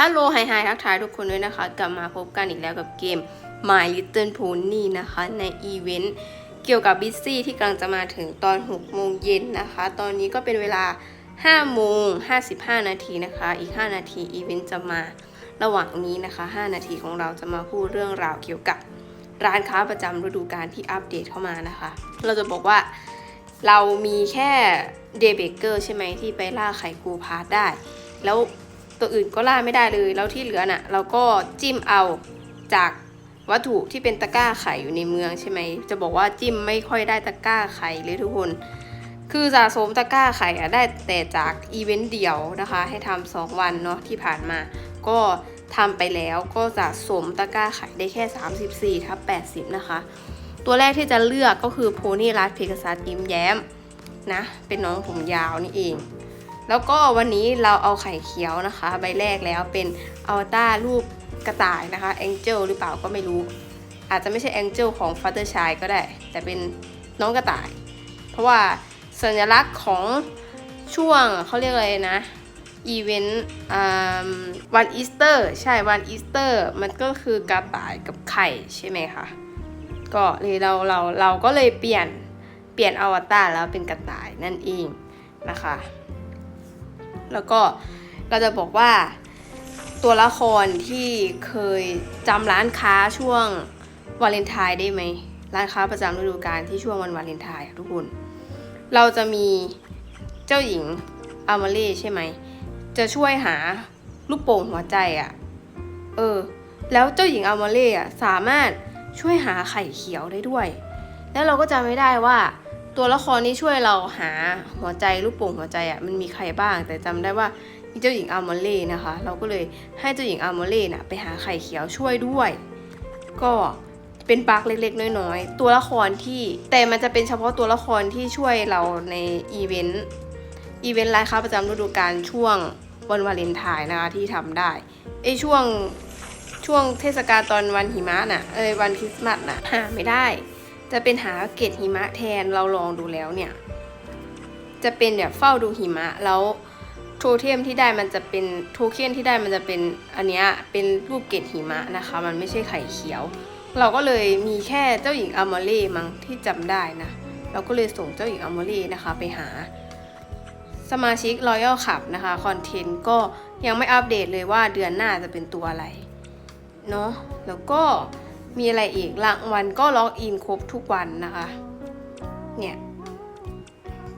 อัลโหลไฮไฮทักทายทุกคนด้วยนะคะ กลับมาพบกันอีกแล้วกับเกม My Little Pony นะคะ ในอีเวนต์เกี่ยวกับบิซซี่ที่กำลังจะมาถึงตอน 6 โมงเย็นนะคะ ตอนนี้ก็เป็นเวลา 5 โมง 55 นาทีนะคะ อีก 5 นาทีอีเวนต์จะมาระหว่างนี้นะคะ 5 นาทีของเราจะมาพูดเรื่องราวเกี่ยวกับร้านค้าประจำฤดูกาลที่อัปเดตเข้ามานะคะ เราจะบอกว่าเรามีแค่เดย์เบเกอร์ใช่ไหมที่ไปล่าไข่กูพาร์ทได้ แล้ว ตัวอื่นก็ล่าไม่ได้เลย แล้วที่เหลือน่ะ เราก็จิ้มเอาจากวัตถุที่เป็นตะกร้าไข่อยู่ในเมืองใช่ไหม จะบอกว่าจิ้มไม่ค่อยได้ตะกร้าไข่เลยทุกคน คือสะสมตะกร้าไข่อะได้แต่จากอีเวนต์เดียวนะคะ ให้ทำสองวันเนาะที่ผ่านมา ก็ทำไปแล้วก็สะสมตะกร้าไข่ได้แค่ 34ทับ80 นะคะ ตัวแรกที่จะเลือกก็คือโพนี่รัดเพกซัสยิ้มแย้มนะ เป็นน้องผมยาวนี่เอง แล้วก็วันนี้เราเอาไข่เขียวนะคะ ใบแรกแล้วเป็นอวตารรูปกระต่ายนะคะแองเจิลหรือเปล่าก็ไม่รู้ อาจจะไม่ใช่แองเจิลของฟัตเตอร์ชายก็ได้ แต่เป็นน้องกระต่าย เพราะว่าสัญลักษณ์ของช่วงเขาเรียกอะไรนะอีเวนต์วันอีสเตอร์ใช่วันอีสเตอร์มันก็คือกระต่ายกับไข่ใช่ไหมคะก็เลยเราเราเราก็เลยเปลี่ยนเปลี่ยนอวตารแล้วเป็นกระต่ายนั่นเองนะคะ แล้วก็เราจะบอกว่าตัวละครที่เคยจำร้านค้าช่วงวาเลนไทน์ได้ไหมร้านค้าประจำฤดูกาลที่ช่วงวันวาเลนไทน์อะทุกคน เราจะมีเจ้าหญิงอามาเล่ใช่ไหม จะช่วยหาลูกโป่งหัวใจอะเออ แล้วเจ้าหญิงอามาเล่อะสามารถช่วยหาไข่เขียวได้ด้วย แล้วเราก็จำไม่ได้ว่า ตัวละครนี้ช่วยเราหาหัวใจลูกโป่งหัวใจอะ่ะมันมีใครบ้าง แต่จำได้ว่ามีเจ้าหญิงอัลมอเล่นะคะ เราก็เลยให้เจ้าหญิงอัลมอเล่น่ะไปหาไข่เขียวช่วยด้วย ก็เป็นปาร์กเล็กๆ น้อยๆ ตัวละครที่แต่มันจะเป็นเฉพาะตัวละครที่ช่วยเราในอีเวนต์อีเวนต์ร้านค้าประจำฤดูกาลช่วงวันวาเลนไทน์นะคะที่ทำได้ไอช่วงช่วงเทศกาลตอนวันหิมะน่ะเอยวันคริสต์มาสน่ะหาไม่ได้ จะเป็นหาเกตหิมะแทนเราลองดูแล้วเนี่ย จะเป็นแบบเฝ้าดูหิมะแล้วโทเทมที่ได้มันจะเป็นโทเค็นที่ได้มันจะเป็นอันเนี้ยเป็นรูปเกตหิมะนะคะ มันไม่ใช่ไข่เขียว เราก็เลยมีแค่เจ้าหญิงอามอเล่มั้งที่จำได้นะเราก็เลยส่งเจ้าหญิงอามอเล่นะคะไปหา สมาชิก Royal Club นะคะคอนเทนต์ก็ยังไม่อัปเดตเลยว่าเดือนหน้าจะเป็นตัวอะไรเนาะแล้วก็ มีอะไรอีกรางวัลก็ล็อกอินครบทุกวันนะคะ เนี่ย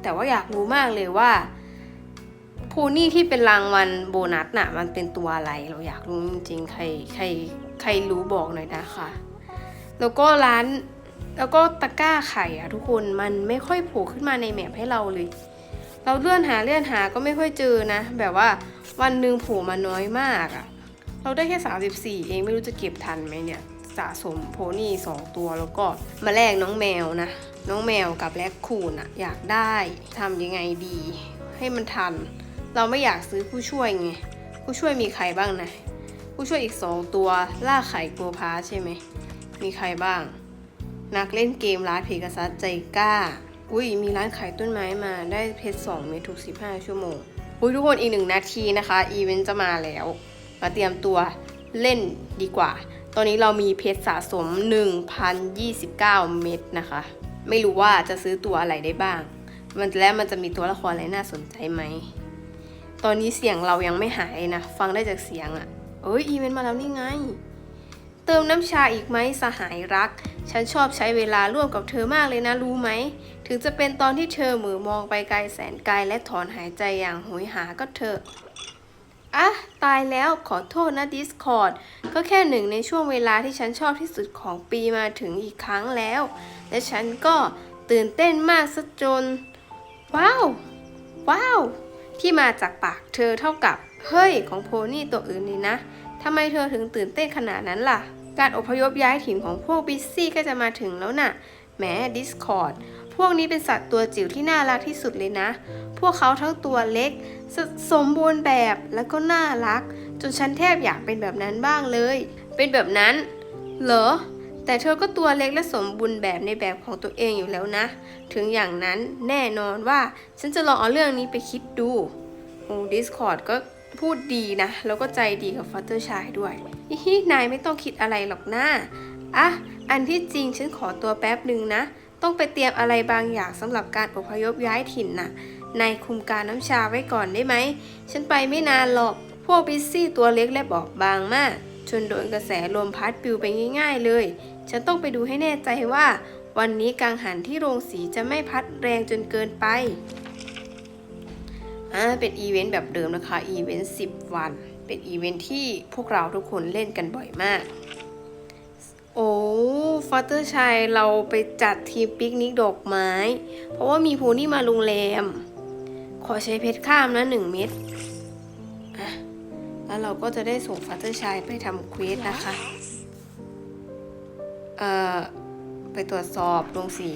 แต่ว่าอยากรู้มากเลยว่าโพนี่ที่เป็นรางวัลโบนัสน่ะ มันเป็นตัวอะไรเราอยากรู้จริงๆใครใครใครรู้บอกหน่อยนะคะ แล้วก็ร้านแล้วก็ตะกร้าไข่อะทุกคนมันไม่ค่อยโผล่ขึ้นมาในแมปให้เราเลย เราเลื่อนหาเลื่อนหาก็ไม่ค่อยเจอนะ แบบว่าวันหนึ่งโผล่มาน้อยมากอะเราได้แค่ 34 เองไม่รู้จะเก็บทันไหมเนี่ย สะสมโพนี่สองตัวแล้วก็มาแลกน้องแมวนะ น้องแมวกับแลกคูนอะอยากได้ทำยังไงดี ให้มันทัน เราไม่อยากซื้อผู้ช่วยไงผู้ช่วยมีใครบ้างนะ ผู้ช่วยอีกสองตัวล่าไข่โกพาใช่ไหมมีใครบ้าง นักเล่นเกมร้านเพกาซัสใจกล้าอุ้ยมีร้านขายต้นไม้มาได้เพชรสองเมตรทุกสิบห้าชั่วโมงอุ้ยทุกคนอีกหนึ่งนาทีนะคะ อีเวนต์จะมาแล้ว มาเตรียมตัวเล่นดีกว่า อนนี้เรามีเพชรสะสม 1,029 เม็ดนะคะ ไม่รู้ว่าจะซื้อตัวอะไรได้บ้าง มันและมันจะมีตัวละครอะไรน่าสนใจไหม ตอนนี้เสียงเรายังไม่หายนะ ฟังได้จากเสียงอะ่ะเอ้ยอีเวนต์มาแล้วนี่ไง เติมน้ำชาอีกไหมสหายรัก ฉันชอบใช้เวลาร่วมกับเธอมากเลยนะรู้ไหม ถึงจะเป็นตอนที่เธอมือมองไปไกลแสนไกลและถอนหายใจอย่างโหยหาก็เถอะ อะตายแล้วขอโทษนะ Discord ก็แค่หนึ่งในช่วงเวลาที่ฉันชอบที่สุดของปีมาถึงอีกครั้งแล้ว และฉันก็ตื่นเต้นมากซะจน ว้าว ว้าว ที่มาจากปากเธอเท่ากับ เฮ้ย ของโพนี่ตัวอื่นนี่นะทำไมเธอถึงตื่นเต้นขนาดนั้นล่ะ การอพยพย้ายถิ่นของพวกบิซซี่ก็จะมาถึงแล้วน่ะแหม Discord พวกนี้เป็นสัตว์ตัวจิ๋วที่น่ารักที่สุดเลยนะ พวกเขาทั้งตัวเล็กสสมบูรณ์แบบแล้วก็น่ารัก จนฉันแทบอยากเป็นแบบนั้นบ้างเลย เป็นแบบนั้น เหรอ แต่เธอก็ตัวเล็กและสมบูรณ์แบบในแบบของตัวเองอยู่แล้วนะ ถึงอย่างนั้นแน่นอนว่าฉันจะลองเอาเรื่องนี้ไปคิดดูโอ้ Discord ก็พูดดีนะ แล้วก็ใจดีกับฟัตเตอร์ชายด้วยฮิฮนายไม่ต้องคิดอะไรหรอกนะอะ อันที่จริงฉันขอตัวแป๊บหนึ่งนะ ต้องไปเตรียมอะไรบางอย่างสำหรับการอพยพย้ายถิ่นน่ะ นายคุมการน้ำชาไว้ก่อนได้ไหม ฉันไปไม่นานหรอก พวกบิซซี่ตัวเล็กและบอบบางมาก จนโดนกระแสลมพัดปลิวไปง่าย ๆ เลย ฉันต้องไปดูให้แน่ใจว่า วันนี้กังหันที่โรงสีจะไม่พัดแรงจนเกินไป อ่า เป็นอีเวนต์แบบเดิมนะคะ อีเวนต์ 10 วัน เป็นอีเวนต์ที่พวกเราทุกคนเล่นกันบ่อยมาก โอ้ ฟาเตอร์ชัยเราไปจัดทีมปิกนิกดอกไม้ เพราะว่ามีโพนี่มาโรงแรม ขอใช้เพชรข้ามนะหนึ่งเม็ดอะแล้วเราก็จะได้ส่งฟาเตอร์ชัยไปทำเควสนะคะ เอ่อ ไปตรวจสอบโรงสี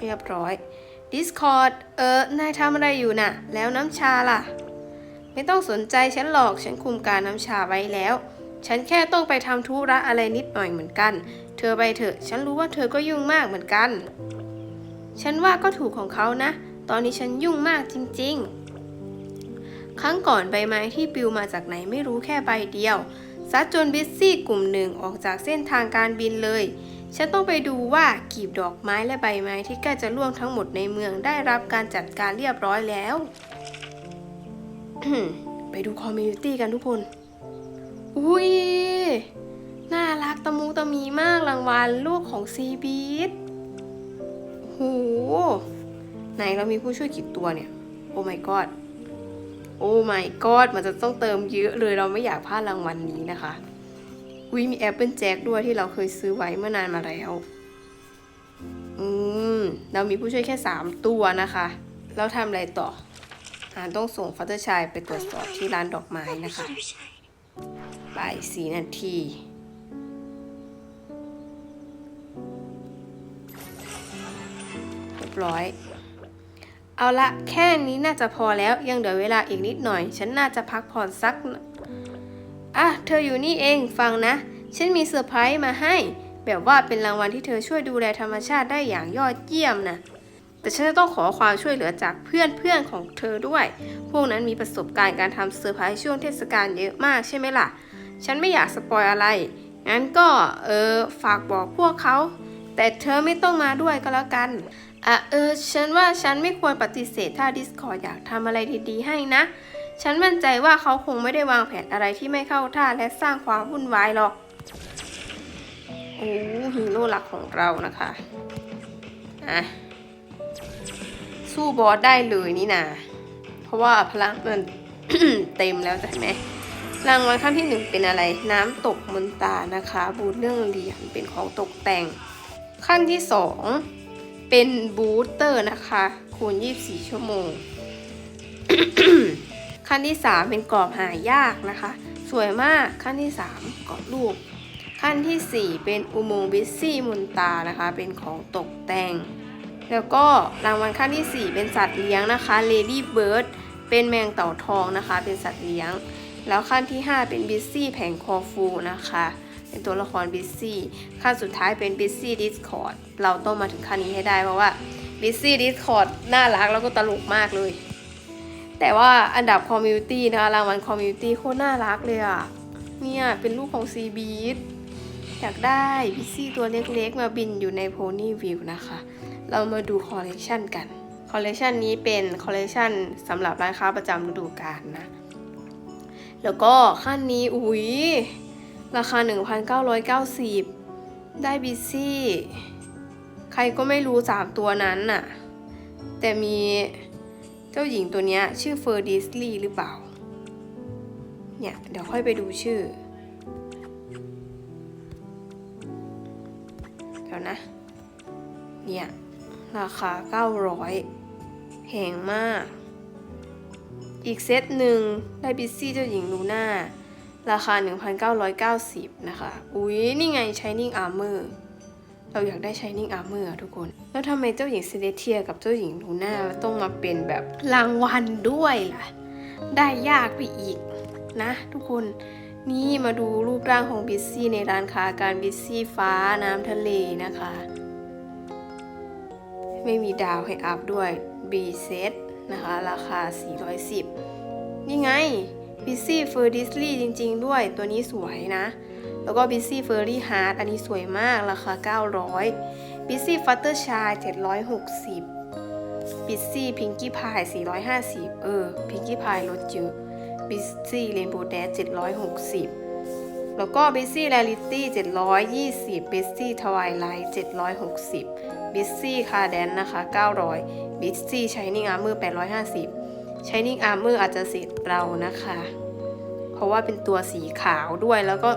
เรียบร้อย Discord เออนายทำอะไรอยู่น่ะ แล้วน้ำชาล่ะ ไม่ต้องสนใจฉันหรอกฉันคุมการน้ำชาไว้แล้ว ฉันแค่ต้องไปทำธุระอะไรนิดหน่อยเหมือนกัน เธอไปเถอะ ฉันรู้ว่าเธอก็ยุ่งมากเหมือนกัน ฉันว่าก็ถูกของเขานะ ตอนนี้ฉันยุ่งมากจริง ๆ ครั้งก่อนใบไม้ที่ปลิวมาจากไหนไม่รู้แค่ใบเดียวซัดจนบิสซี่กลุ่มหนึ่งออกจากเส้นทางการบินเลย ฉันต้องไปดูว่ากีบดอกไม้และใบไม้ที่ใกล้จะร่วงทั้งหมดในเมืองได้รับการจัดการเรียบร้อยแล้ว ไปดูคอมมูนิตี้กันทุกคน อุ้ย น่ารักตะมูตะมีมากรางวัลลูกของซีบีทโห ไหนเรามีผู้ช่วยกี่ตัวเนี่ย โอ้ my god โอ้ my god มันจะต้องเติมเยอะเลยเราไม่อยากพลาดรางวัลนนี้นะคะวิมีแอปเปิลแจ็คด้วยที่เราเคยซื้อไว้เมื่อนานมาแล้ว อืม เรามีผู้ช่วยแค่ 3 ตัวนะคะแล้วทำอะไรต่อ อ่าต้องส่งฟัตเตอร์ชัยไปตรวจสอบที่ร้านดอกไม้นะคะบ่ายสี่นาทีเรียบร้อย เอาละแค่นี้น่าจะพอแล้วยังเหลือเวลาอีกนิดหน่อย ฉันน่าจะพักผ่อนสัก อะ เธออยู่นี่เองฟังนะ ฉันมีเซอร์ไพรส์มาให้ แบบว่าเป็นรางวัลที่เธอช่วยดูแลธรรมชาติได้อย่างยอดเยี่ยมนะ แต่ฉันจะต้องขอความช่วยเหลือจากเพื่อนเพื่อนของเธอด้วย พวกนั้นมีประสบการณ์การทำเซอร์ไพรส์ช่วงเทศกาลเยอะมากใช่ไหมล่ะ ฉันไม่อยากสปอยอะไร งั้นก็เออฝากบอกพวกเขา แต่เธอไม่ต้องมาด้วยก็แล้วกัน อะเออฉันว่าฉันไม่ควรปฏิเสธถ้า Discord อยากทำอะไรดีๆให้นะ ฉันมั่นใจว่าเขาคงไม่ได้วางแผนอะไรที่ไม่เข้าท่าและสร้างความวุ่นวายหรอก โอ้ฮีโร่หลักของเรานะคะ อะ สู้บอสได้เลยนี่นาเพราะว่าพลังมันเต็มแล้วใช่ไหมรางวัลขั้นที่หนึ่งเป็นอะไร น้ำตกมนตานะคะ บูธเรื่องเหรียญเป็นของตกแต่ง ขั้นที่สองเป็นบูสเตอร์นะคะ คูณ 24 ชั่วโมง ขั้นที่3เป็นกรอบหายากนะคะ สวยมากขั้นที่3กรอบรูป ขั้นทีสี่4เป็นอุโมงค์บิซซี่มุนตานะคะ เป็นของตกแต่ง แล้วก็รางวัลขั้นที่ 4 เป็นสัตว์เลี้ยงนะคะ Lady Bird เป็นแมงเต่าทองนะคะ เป็นสัตว์เลี้ยง แล้วขั้นที่ 5 เป็นบิซซี่แผงคอฟูนะคะ เป็นตัวละครบิซซี่ขั้นสุดท้ายเป็นบิซซี่ดิสคอร์ดเราต้องมาถึงขั้นนี้ให้ได้เพราะว่าบิซซี่ดิสคอร์ดน่ารักแล้วก็ตลกมากเลย แต่ว่าอันดับคอมมิวตี้นะคะรางวัลคอมมิวตี้โคตรน่ารักเลยอะเนี่ยเป็นลูกของซีบีทอยากได้บิซซี่ตัวเล็กๆ มาบินอยู่ในโพนี่วิวนะคะ เรามาดูคอลเลกชันกัน คอลเลกชันนี้เป็นคอลเลกชันสำหรับร้านค้าประจำฤดูกาลนะ แล้วก็ขั้นนี้อุ้ยราคา 1,990 ได้บิซซี่ ใครก็ไม่รู้ 3 ตัวนั้นน่ะ แต่มีเจ้าหญิงตัวนี้ชื่อเฟอร์ดิสลีหรือเปล่า เนี่ย เดี๋ยวค่อยไปดูชื่อ เดี๋ยวนะ เนี่ย ราคา 900แพงมาก อีกเซตหนึ่งได้บิซซี่เจ้าหญิงลูน่า ราคา 1,990 นะคะ อุ๊ย นี่ไง Shining Armor เราอยากได้ Shining Armor อะทุกคน แล้วทำไมเจ้าหญิงเซเลเทียกับเจ้าหญิงลูน่าต้องมาเป็นแบบรางวัลด้วยล่ะ ได้ยากไปอีกนะทุกคนนี่มาดูรูปร่างของบิซซี่ในร้านค้าการบิซซี่ฟ้าน้ำทะเลนะคะ ไม่มีดาวให้อัพด้วย B set นะคะ ราคา 410 นี่ไง Busy f u r d i s l y จริง ๆ ด้วยตัวนี้สวยนะ แล้วก็ Busy Furry Heart อันนี้สวยมากราคา 900 Busy Fluttershy 760 Busy Pinkie Pie 450 เออ Pinkie Pie ลดเยอะ Busy Rainbow Dash 760แล้วก็ Busy Rarity 720 Busy Twilight 760 Busy Cardan นนะคะ 900 Busy Shining Armor 850 Shining Armor ออาจจะเสียเรานะคะ เพราะว่าเป็นตัวสีขาวด้วยแล้วก็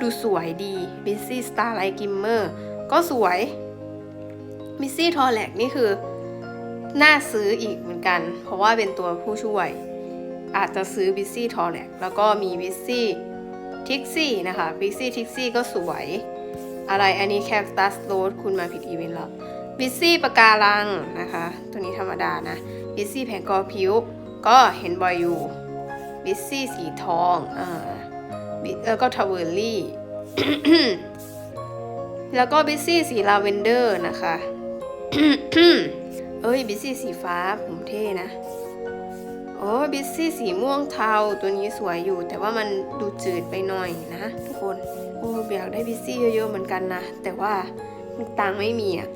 ดูสวยดี Busy Starlight Glimmer ก็สวย Busy t o r l a c นี่คือ น่าซื้ออีกเหมือนกัน เพราะว่าเป็นตัวผู้ช่วย อาจจะซื้อ Busy t o r l a c แล้วก็มี Busy Tixie นะคะ Busy Tixie ก็สวยอะไรอันนี้ Cactus Road คุณมาผิดอีเวนต์แล้ว Busy ปะการังนะคะ ตัวนี้ธรรมดานะ Busy แผงกอผิว ก็เห็นบ่อยอยู่บิซซี่สีทองอ่าแล้วก็ทาวเวอร์ลี่แล้วก็บิซซี่สีลาเวนเดอร์นะคะเอ้ยบิซซี่สีฟ้าผมเท่นะโอ้บิซซี่สีม่วงเทาตัวนี้สวยอยู่ แต่ว่ามันดูจืดไปหน่อยนะทุกคนโอ้อยากได้บิซซี่เยอะๆเหมือนกันนะ แต่ว่าตังไม่มีอะ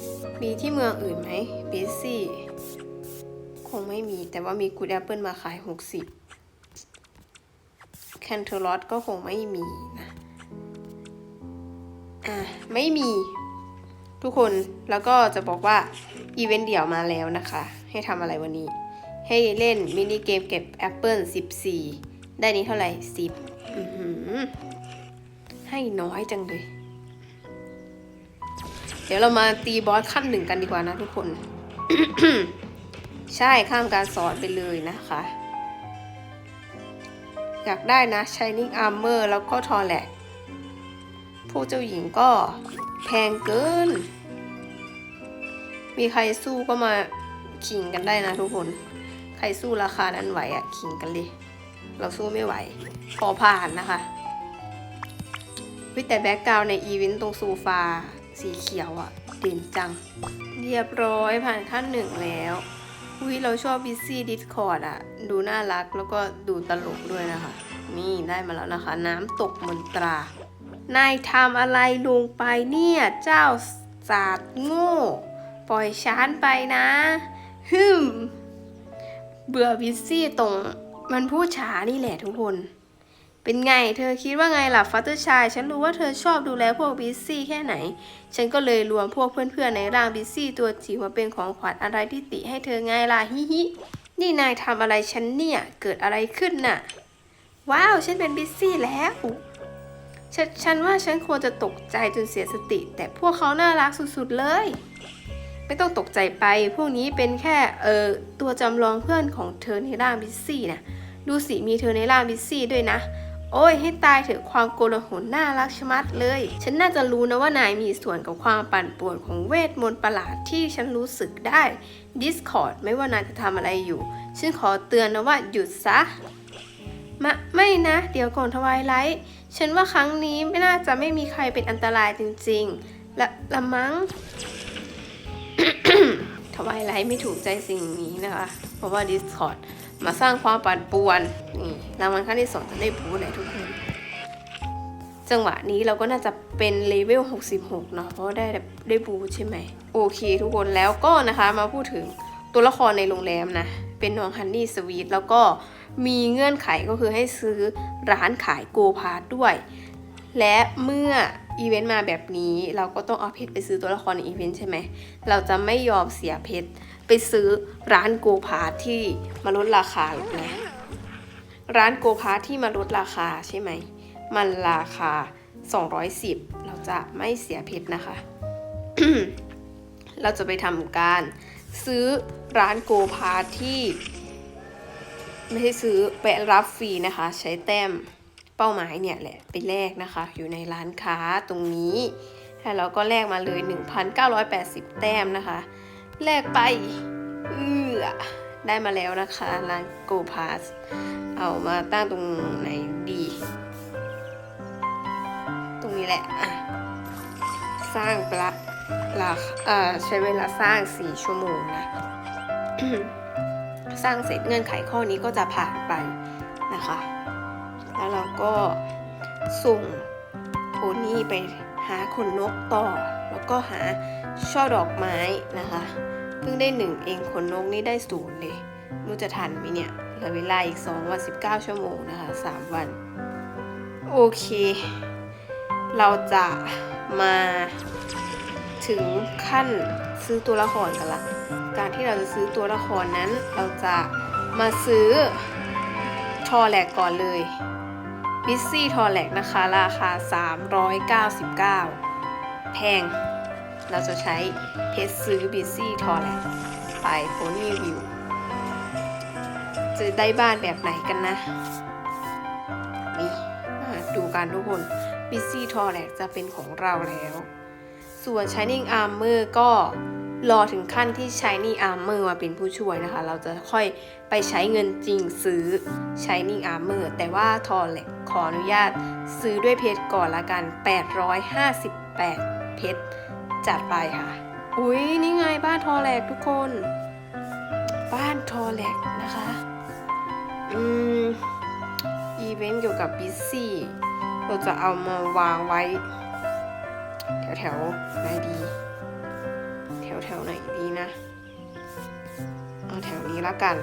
มีที่เมืองอื่นไหมบิซซี่ คงไม่มี แต่ว่ามีกูดแอปเปิลมาขาย 60แคนเทอร์ลอตก็คงไม่มีนะ อะ ไม่มี ทุกคน แล้วก็จะบอกว่า อีเวนต์เดี่ยวมาแล้วนะคะ ให้ทำอะไรวันนี้ ให้เล่นมินิเกมเก็บแอปเปิล14 ได้นี้เท่าไหร่ 10 ให้น้อยจังเลย เดี๋ยวเรามาตีบอสขั้นหนึ่งกันดีกว่านะทุกคน ใช่ข้ามการสอนไปเลยนะคะ อยากได้นะ Shining Armor แล้วก็ทอแลกผู้เจ้าหญิงก็แพงเกิน มีใครสู้ก็มาขิงกันได้นะทุกคน ใครสู้ราคานั้นไหวอะ่ะขิงกันเลย เราสู้ไม่ไหว พอผ่านนะคะวิแต่แบ็กกราวในอีเวนต์ตรงโซฟา สีเขียวอะ่ะเด่นจัง เรียบร้อยผ่านขั้นหนึ่งแล้วอุ้ยเราชอบบิซซี่ดิสคอร์ดอะดูน่ารักแล้วก็ดูตลกด้วยนะคะ นี่ได้มาแล้วนะคะ น้ำตกมนตรานายทำอะไรลงไปเนี่ย เจ้าศาสตร์โง่ ปล่อยช้านไปนะฮึมเบื่อบิซซี่ตรงมันพูดช้านี่แหละทุกคน เป็นไง เธอคิดว่าไงล่ะฟัตเตอร์ชายฉันรู้ว่าเธอชอบดูแลพวกบิซซี่แค่ไหน ฉันก็เลยรวมพวกเพื่อนๆในร่างบิซซี่ตัวจิ๋วมาเป็นของขวัญอะไรที่ติให้เธอไงล่ะฮิฮิ นี่นายทำอะไรฉันเนี่ย เกิดอะไรขึ้นน่ะ ว้าว ฉันเป็นบิซซี่แล้วฉฉันว่าฉันควรจะตกใจจนเสียสติ แต่พวกเขาน่ารักสุดๆเลย ไม่ต้องตกใจไป พวกนี้เป็นแค่เออตัวจำลองเพื่อนของเธอในร่างบิซซี่นะ ดูสิมีเธอในร่างบิซซี่ด้วยนะ โอ้ยให้ตายเถอะความโกลาหลน่ารักชะมัดเลย ฉันน่าจะรู้นะว่านายมีส่วนกับความปั่นป่วนของเวทมนต์ประหลาดที่ฉันรู้สึกได้ Discord ไม่ว่านายจะทำอะไรอยู่ ฉันขอเตือนนะว่าหยุดซะมะไม่นะ เดี๋ยวก่อนทวายไลท์ฉันว่าครั้งนี้ไม่น่าจะไม่มีใครเป็นอันตรายจริงๆและละมั้งทวายไลท์ไม่ถูกใจสิ่งนี้นะคะ เพราะว่า Discord มาสร้างความปั่นป่วนนี่รางวัลขั้นที่สองจะได้บูเลยทุกคน จังหวะนี้เราก็น่าจะเป็นเลเวล 66 เนาะเพราะว่าได้ได้บูใช่ไหมโอเค ทุกคนแล้วก็นะคะมาพูดถึงตัวละครในโรงแรมนะเป็นน้องฮันนี่สวีทแล้วก็มีเงื่อนไขก็คือให้ซื้อร้านขายโกพาร์ทด้วย และเมื่ออีเวนต์มาแบบนี้เราก็ต้องเอาเพชรไปซื้อตัวละครในอีเวนต์ใช่ไหม เราจะไม่ยอมเสียเพชร ไปซื้อร้านโกพาที่มาลดราคาหรอกนะ ร้านโกพาที่มาลดราคาใช่ไหม มันราคา 210 เราจะไม่เสียเพชรนะคะ เราจะไปทำการซื้อร้านโกพาทที่ ไม่ใช่ซื้อไปรับฟรีนะคะ ใช้แต้มเป้าหมายเนี่ยแหละไปแลกนะคะ อยู่ในร้านค้าตรงนี้ แล้วเราก็แลกมาเลย 1,980 แต้มนะคะ แลกไปเอือได้มาแล้วนะคะ ร้านโกพาสเอามาตั้งตรงไหนดี ตรงนี้แหละอะสร้างปละราคาเอ่อใช้เวลาสร้าง 4 ชั่วโมงนะสร้างเสร็จเงื่อนไขข้อนี้ก็จะผ่านไปนะคะ แล้วเราก็ส่งโพนี่ไปหาขนนกต่อ แล้วก็หาช่อดอกไม้นะคะ เพิ่งได้หนึ่งเองขนนกนี่ได้ศูนย์เลยไม่รู้จะทันไหมเนี่ยเหลือเวลาอีก2วัน19 ชั่วโมงนะคะ 3 วัน โอเค เราจะมาถึงขั้นซื้อตัวละครกันละ การที่เราจะซื้อตัวละครนั้น เราจะมาซื้อทอแหลกก่อนเลยบิซซี่ทอแหลกนะคะ ราคา 399 แพง เราจะใช้เพชรซื้อบิซซี่ทอแลกไปโพนี่วิว จะได้บ้านแบบไหนกันนะ นี่ดูกันทุกคนบิซซี่ทอแลกจะเป็นของเราแล้ว ส่วน Shining Armor ก็รอถึงขั้นที่ Shining Armor มาเป็นผู้ช่วยนะคะ เราจะค่อยไปใช้เงินจริงซื้อ Shining Armor แต่ว่าทอแลกขออนุญาตซื้อด้วยเพชรก่อนละกัน 858 เพชรจัดไปค่ะ อุ้ยนี่ไงบ้านทอแลกทุกคน บ้านทอแลกนะคะ อืม อีเวนต์เกี่ยวกับบิซซี่ เราจะเอามาวางไว้ แถวแถวๆไหนดี แถวแถวๆไหนดีนะ เอาแถวนี้ละกัน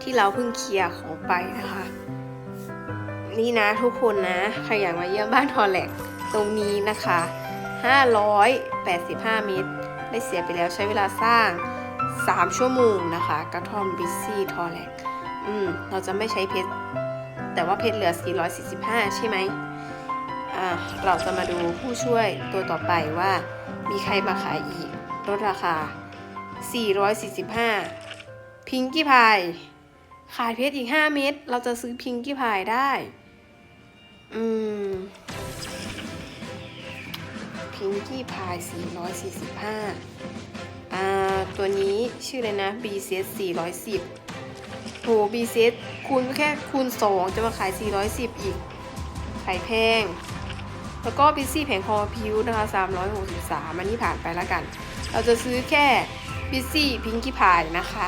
ที่เราเพิ่งเคลียร์ของไปนะคะ นี่นะทุกคนนะ ใครอยากมาเยี่ยมบ้านทอแลก ตรงนี้นะคะ 585 เมตร ได้เสียไปแล้วใช้เวลาสร้าง 3 ชั่วโมงนะคะ กระท่อมบิซซี่ทอแลกอืม เราจะไม่ใช้เพชร แต่ว่าเพชรเหลือ 445 ใช่ไหมอ่า เราจะมาดูผู้ช่วยตัวต่อไปว่า มีใครมาขายอีกลดราคา 445 พิงกี้พายขายเพชรอีก 5 เม็ด เราจะซื้อพิงกี้พายได้ อืม พิงกี้พาย 445อ่าตัวนี้ชื่ออะไรนะ BCS 410โห BCS คูณก็แค่คูณ 2 จะมาขาย 410 อีก ขายแพง แล้วก็บิซี่แผงคอพิวนะคะ 363 อันนี้ผ่านไปแล้วกัน เราจะซื้อแค่บิซี่พิงกี้พายนะคะ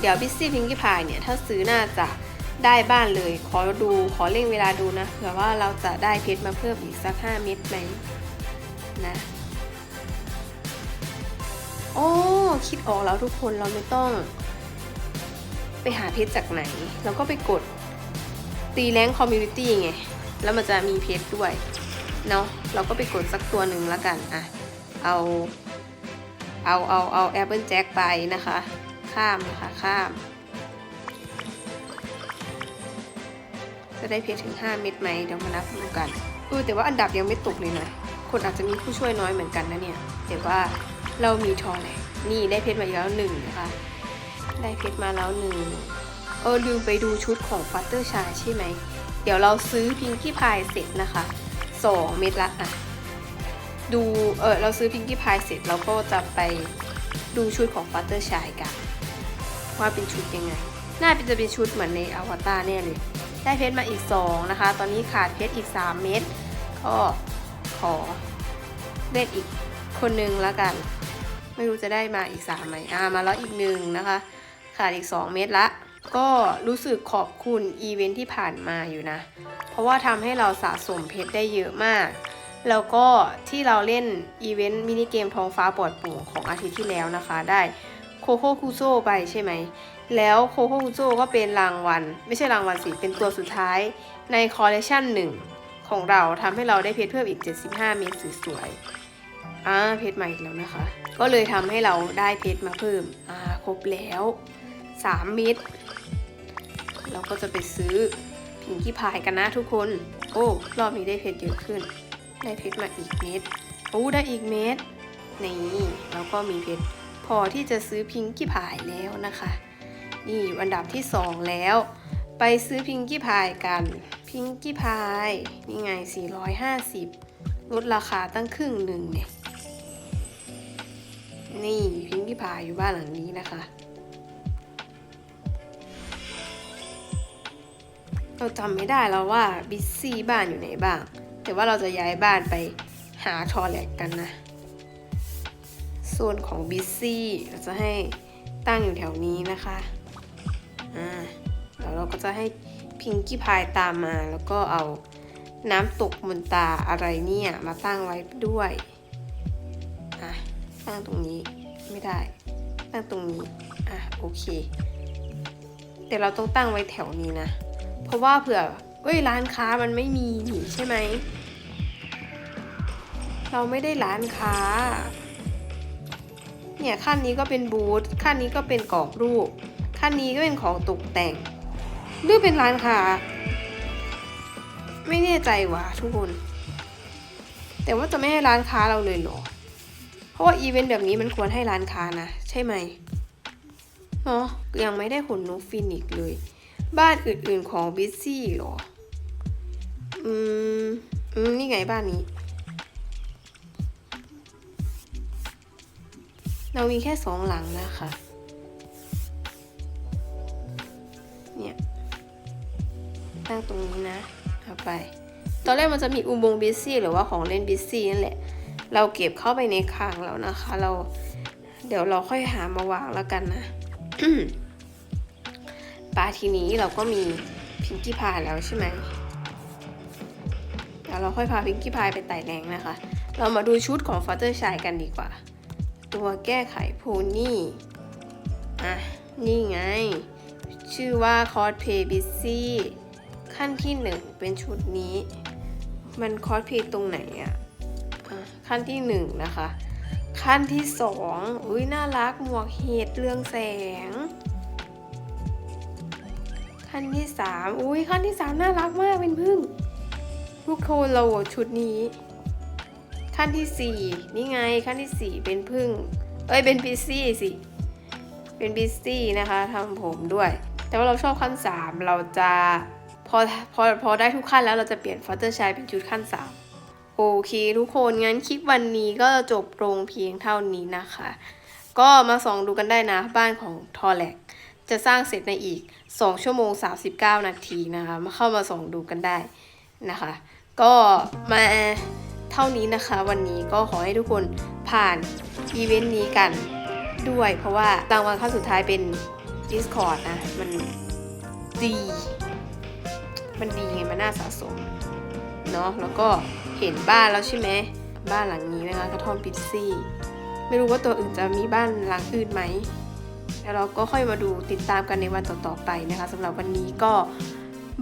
เดี๋ยวบิซี่พิงกี้พายเนี่ย ถ้าซื้อน่าจะ ได้บ้านเลย ขอดูขอเร่งเวลาดูนะเผื่อว่าเราจะได้เพชรมาเพิ่มอีกสัก5เม็ดไหมนะโอ้คิดออกแล้วทุกคนเราไม่ต้อง ไปหาเพชรจากไหน เราก็ไปกดตีแรงคอมมูนิตี้ไง แล้วมันจะมีเพชรด้วย เนาะเราก็ไปกดสักตัวหนึ่งแล้วกัน อะ เอา เอา เอา เอาแอปเปิลแจ็คไปนะคะ ข้ามนะคะ ข้าม จะได้เพชรถึง 5 เม็ดไหมเดี๋ยวมานับดูกันเออแต่ว่าอันดับยังไม่ตกเลยนะคนอาจจะมีผู้ช่วยน้อยเหมือนกันนะเนี่ยแต่ว่าเรามีทองแหละนี่ได้เพชรมาแล้วหนึ่งนะคะได้เพชรมาแล้วหนึ่งเออลืมไปดูชุดของฟัตเตอร์ชายใช่ไหมเดี๋ยวเราซื้อพิงกี้พายเสร็จนะคะ2เม็ดละอะดูเออเราซื้อพิงกี้พายเสร็จเราก็จะไปดูชุดของฟัตเตอร์ชายกัน ว่าเป็นชุดยังไง น่าจะเป็นชุดเหมือนในอวตารแน่เลย ได้เพชรมาอีก 2 นะคะ ตอนนี้ขาดเพชรอีก 3 เม็ดก็ขอเล่นอีกคนนึงแล้วกัน ไม่รู้จะได้มาอีก3ไหมอ่ามาแล้วอีกหนึ่งนะคะ ขาดอีก 2 เม็ดละก็รู้สึกขอบคุณอีเวนท์ที่ผ่านมาอยู่นะ เพราะว่าทำให้เราสะสมเพชรได้เยอะมาก แล้วก็ที่เราเล่นอีเวนต์มินิเกมท้องฟ้าปลอดโปร่งของอาทิตย์ที่แล้วนะคะ ได้โคโค่คูโซไปใช่ไหม แล้วโคโคคูโซก็เป็นรางวัล ไม่ใช่รางวัลสิ เป็นตัวสุดท้ายในคอลเลคชันหนึ่งของเราทำให้เราได้เพชรเพิ่มอีก 75 เม็ดสวยๆอ่าเพชรใหม่อีกแล้วนะคะ ก็เลยทำให้เราได้เพชรมาเพิ่ม อ่า ครบแล้ว 3 เม็ดเราก็จะไปซื้อพิงกี้พายกันนะทุกคน โอ้ รอบนี้ได้เพชรเยอะขึ้น ได้เพชรมาอีกเม็ดโอ้ ได้อีกเม็ดนี่เราก็มีเพชรพอที่จะซื้อพิงกี้พายแล้วนะคะ นี่อยู่อันดับที่ 2 แล้ว ไปซื้อพิงกี้พายกัน พิงกี้พายนี่ไง 450 ลดราคาตั้งครึ่งหนึ่งเนี่ย นี่พิงกี้พายอยู่บ้านหลังนี้นะคะ เราจำไม่ได้แล้วว่าบิซซี่บ้านอยู่ไหนบ้าง แต่ว่าเราจะย้ายบ้านไปหาทอแลกกันนะส่วนของบิซซี่เราจะให้ตั้งอยู่แถวนี้นะคะ อ่าแล้วเราก็จะให้พิงกี้พายตามมา แล้วก็เอาน้ำตกบนตาอะไรเนี่ยมาตั้งไว้ด้วยอะตั้งตรงนี้ไม่ได้ ตั้งตรงนี้อะโอเคแต่เราต้องตั้งไว้แถวนี้นะ เพราะว่าเผื่อเอ้ยร้านค้ามันไม่มีนี่ใช่ไหม เราไม่ได้ร้านค้า เนี่ยขั้นนี้ก็เป็นบูธขั้นนี้ก็เป็นกรอบรูป ขั้นนี้ก็เป็นของตกแต่งหรือเป็นร้านค้าไม่แน่ใจว่ะทุกคน แต่ว่าจะไม่ให้ร้านค้าเราเลยเหรอ เพราะว่าอีเวนต์แบบนี้มันควรให้ร้านค้านะ ใช่ไหมเนาะยังไม่ได้ขนนกฟินิกเลย บ้านอื่นๆของบิซซี่หรอ อืมอืม นี่ไงบ้านนี้ เรามีแค่สองหลังนะคะ เนี่ยตั้งตรงนี้นะเอาไป ตอนแรกมันจะมีอุโมงค์บิซซี่หรือว่าของเล่นบิซซี่นั่นแหละ เราเก็บเข้าไปในคลังแล้วนะคะ เราเดี๋ยวเราค่อยหามาวางแล้วกันนะปลาทีนี้เราก็มีพิงกี้พายแล้วใช่ไหมเดี๋ยวเราค่อยพาพิงกี้พายไปไต่แรงนะคะ เรามาดูชุดของฟัตเตอร์ชายกันดีกว่า ตัวแก้ไขโพนี่ อะ นี่ไง ชื่อว่าคอ s เพย์บิซี่ขั้นที่หนึ่งเป็นชุดนี้ มันคอ s เพย์ตรงไหนอะอะขั้นที่หนึ่งนะคะ ขั้นที่สองอุ้ยน่ารักหมวกเห็ดเรืองแสง ขั้นที่สามอุ้ยขั้นที่สามน่ารักมากเป็นพึ่งทุกคนเราชุดนี้ ขั้นที่สี่นี่ไงขั้นที่สี่เป็นพึ่ง เอ้ยเป็นบิซซี่สิ เป็นบิซซี่นะคะทำผมด้วย แต่ว่าเราชอบขั้นสามเราจะพอพอพอได้ทุกขั้นแล้วเราจะเปลี่ยนฟัตเตอร์ชายเป็นชุดขั้นสามโอเคทุกคนงั้นคลิปวันนี้ก็จบลงเพียงเท่านี้นะคะ ก็มาส่องดูกันได้นะบ้านของทอแลกจะสร้างเสร็จในอีก 2 ชั่วโมง 39 นาทีนะคะมาเข้ามาส่องดูกันได้นะคะ ก็มาเท่านี้นะคะ วันนี้ก็ขอให้ทุกคนผ่านอีเวนต์นี้กันด้วย เพราะว่ารางวัลขั้นสุดท้ายเป็น Discord นะ มันดี มันดีไง มันน่าสะสม เนาะแล้วก็เห็นบ้านแล้วใช่ไหม บ้านหลังนี้นะคะกระท่อมพิซซี่ ไม่รู้ว่าตัวอื่นจะมีบ้านหลังอื่นไหมแล้วเราก็ค่อยมาดูติดตามกันในวันต่อๆไปนะคะสำหรับวันนี้ก็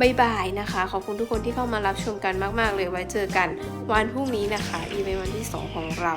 บายบายนะคะ ขอบคุณทุกคนที่เข้ามารับชมกันมาก ๆ เลยไว้เจอกันวันพรุ่งนี้นะคะอีเวนต์วันที่ 2 ของเรา